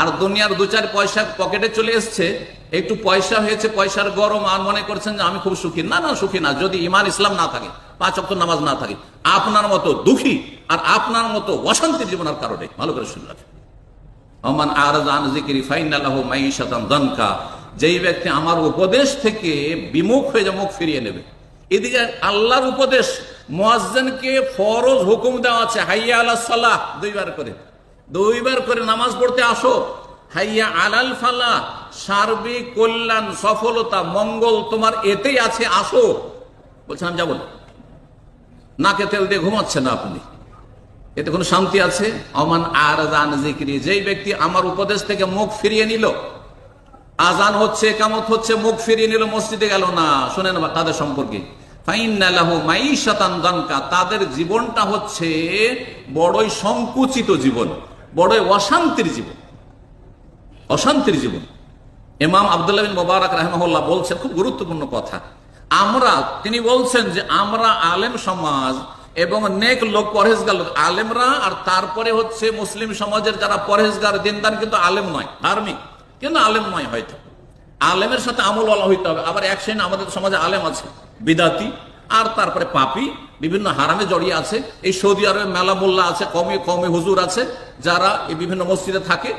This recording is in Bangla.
আর দুনিয়ার দু চার পয়সা পকেটে চলে এসছে, একটু পয়সা হয়েছে, পয়সার গরম, আর মনে করছেন যে আমি খুব সুখী। না না, সুখী না, যদি ইমান ইসলাম না থাকে, পাঁচ অক্ট নামাজ না থাকে, আপনার মতো দুঃখী আর আপনার মতো অশান্তির জীবনের কারণে, ভালো করে শুনে যেই ব্যক্তি আমার উপদেশ থেকে বিমুখ হয়ে মুখ ফিরিয়ে নেবে। এদিকে আল্লাহর উপদেশ, মুয়াজ্জিনকে ফরজ হুকুম দেওয়া আছে, হাইয়া আলা সালাহ, দুইবার করে। দুইবার করে নামাজ পড়তে আসো। হাইয়া আলাল ফালা সার্বিক কল্যাণ, সফলতা, মঙ্গল তোমার এতেই আছে, আসো। বলছেন আমি যাব নাকে তেল দিয়ে ঘুমাচ্ছেন না আপনি। এতে কোনো শান্তি আছে? অমান আর আজান জিক্রি যেই ব্যক্তি আমার উপদেশ থেকে মুখ ফিরিয়ে নিল আজান হচ্ছে কামত হচ্ছে, মুখ ফিরিয়ে নিল, মসজিদে গেল, না, শোনেন তাদের সম্পর্কে। তাদের জীবনটা হচ্ছে বড়ই সংকুচিত জীবন। বড়ই অশান্তির জীবন। অশান্তির জীবন। ইমাম আবদুল্লাহ বিন মোবারক রাহমাহুল্লাহ বলছেন, খুব গুরুত্বপূর্ণ কথা। আমরা, তিনি বলছেন যে আমরা আলেম সমাজ এবং নেক লোক, পরহেজগার লোক, আলেমরা আর তারপরে হচ্ছে মুসলিম সমাজের যারা পরহেজগার দিনদান কিন্তু আলেম নয়, ধার্মিক। কিন্তু আলেম নয় হয়তো। আলেমের সাথে আমল হইতে হবে। আবার এক শ্রেণি আমাদের সমাজে আলেম আছে, বিদাতি। আর তারপরে পাপি, বিভিন্ন হারামে জড়িয়ে আছে। এই সৌদি আরবে মেলা মোল্লা আছে, কমে কমে হুজুর আছে, যারা এই বিভিন্ন মসজিদে থাকে।